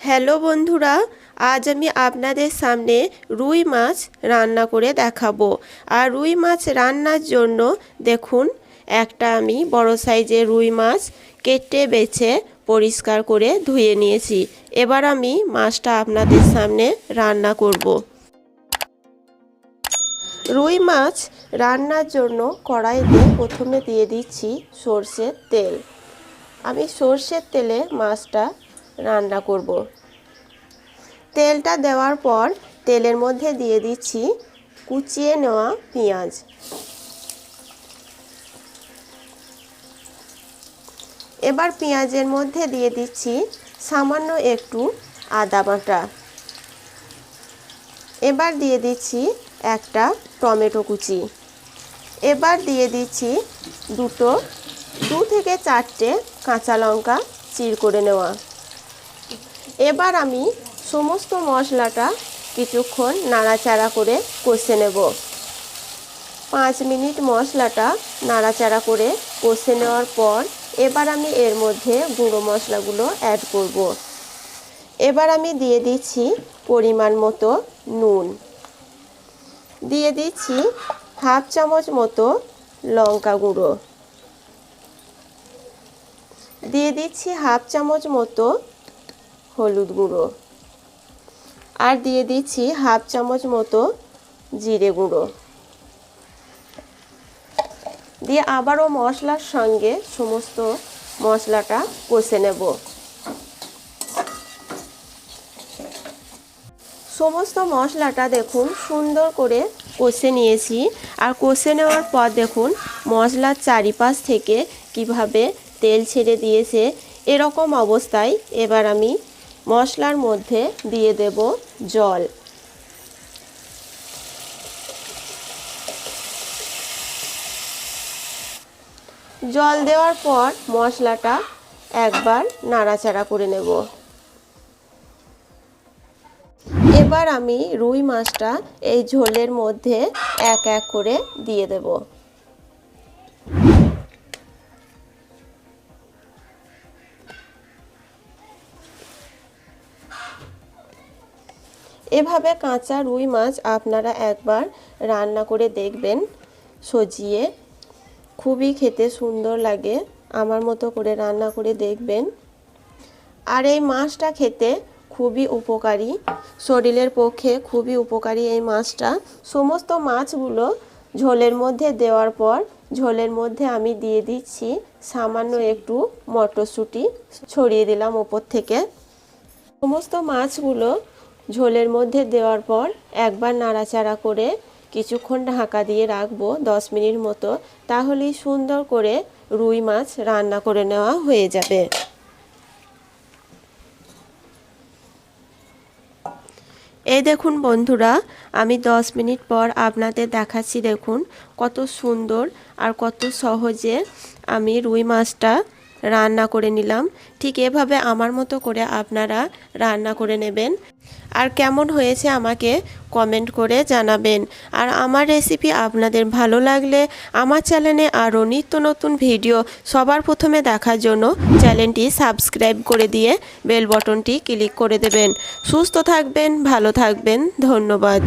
Hello বন্ধুরা, আজ আমি আপনাদের সামনে রুই মাছ রান্না করে দেখাবো। আর রুই মাছ রান্নার জন্য দেখুন, একটা আমি বড় সাইজের রুই মাছ কেটে বেছে পরিষ্কার করে ধুয়ে নিয়েছি। এবার আমি মাছটা আপনাদের সামনে রান্না করব। রুই মাছ রান্নার জন্য কড়াইতে প্রথমে দিয়ে দিচ্ছি সর্ষের তেল। আমি সর্ষের তেলে মাছটা রান্না করব। তেলটা দেওয়ার পর তেলের মধ্যে দিয়ে দিচ্ছি কুচিয়ে নেওয়া পেঁয়াজ। এবার পেঁয়াজের মধ্যে দিয়ে দিচ্ছি সামান্য একটু আদা বাটা। এবার দিয়ে দিচ্ছি একটা টমেটো কুচি। এবার দিয়ে দিচ্ছি দুটো, দু থেকে চারটে কাঁচা লঙ্কা চির করে নেওয়া। এবার আমি সমস্ত মশলাটা কিছুক্ষণ নাড়াচাড়া করে কষে নেব। পাঁচ মিনিট মশলাটা নাড়াচাড়া করে কষে নেওয়ার পর এবার আমি এর মধ্যে গুঁড়ো মশলাগুলো অ্যাড করব। এবার আমি দিয়ে দিচ্ছি পরিমাণ মতো নুন। দিয়ে দিচ্ছি হাফ চামচ মতো লঙ্কা গুঁড়ো। দিয়ে দিচ্ছি হাফ চামচ মতো হলুদ গুঁড়ো। আর দিয়ে দিচ্ছি হাফ চামচ মতো জিরে গুঁড়ো। দিয়ে আবারও মশলার সঙ্গে সমস্ত মশলাটা কষে নেব। সমস্ত মশলাটা দেখুন সুন্দর করে কষে নিয়েছি। আর কষে নেওয়ার পর দেখুন মশলার চারিপাশ থেকে কীভাবে তেল ছেড়ে দিয়েছে। এরকম অবস্থায় এবার আমি মশলার মধ্যে দিয়ে দেব জল। জল দেওয়ার পর মশলাটা একবার নাড়াচাড়া করে নেব। এবার আমি রুই মাছটা এই ঝোলের মধ্যে এক এক করে দিয়ে দেব। এভাবে কাঁচা রুই মাছ আপনারা একবার রান্না করে দেখবেন, সজিয়ে। খুবই খেতে সুন্দর লাগে, আমার মতো করে রান্না করে দেখবেন। আর এই মাছটা খেতে খুবই উপকারী, শরীরের পক্ষে খুবই উপকারী এই মাছটা। সমস্ত মাছগুলো ঝোলের মধ্যে দেওয়ার পর, ঝোলের মধ্যে আমি দিয়ে দিচ্ছি সামান্য একটু মটরশুঁটি, ছড়িয়ে দিলাম ওপর থেকে। সমস্ত মাছগুলো ঝোলের মধ্যে দেওয়ার পর একবার নাড়াচাড়া করে কিছুক্ষণ ঢাকা দিয়ে রাখব দশ মিনিট মতো। তাহলেই সুন্দর করে রুই মাছ রান্না করে নেওয়া হয়ে যাবে। এই দেখুন বন্ধুরা, আমি দশ মিনিট পর আপনাদের দেখাচ্ছি দেখুন কত সুন্দর আর কত সহজে আমি রুই মাছটা রান্না করে নিলাম। ঠিক এভাবে আমার মতো করে আপনারা রান্না করে নেবেন। আর কেমন হয়েছে আমাকে কমেন্ট করে জানাবেন। আর আমার রেসিপি আপনাদের ভালো লাগলে আমার চ্যানেলে আরও নিত্য নতুন ভিডিও সবার প্রথমে দেখার জন্য চ্যানেলটি সাবস্ক্রাইব করে দিয়ে বেল বটনটি ক্লিক করে দেবেন। সুস্থ থাকবেন, ভালো থাকবেন, ধন্যবাদ।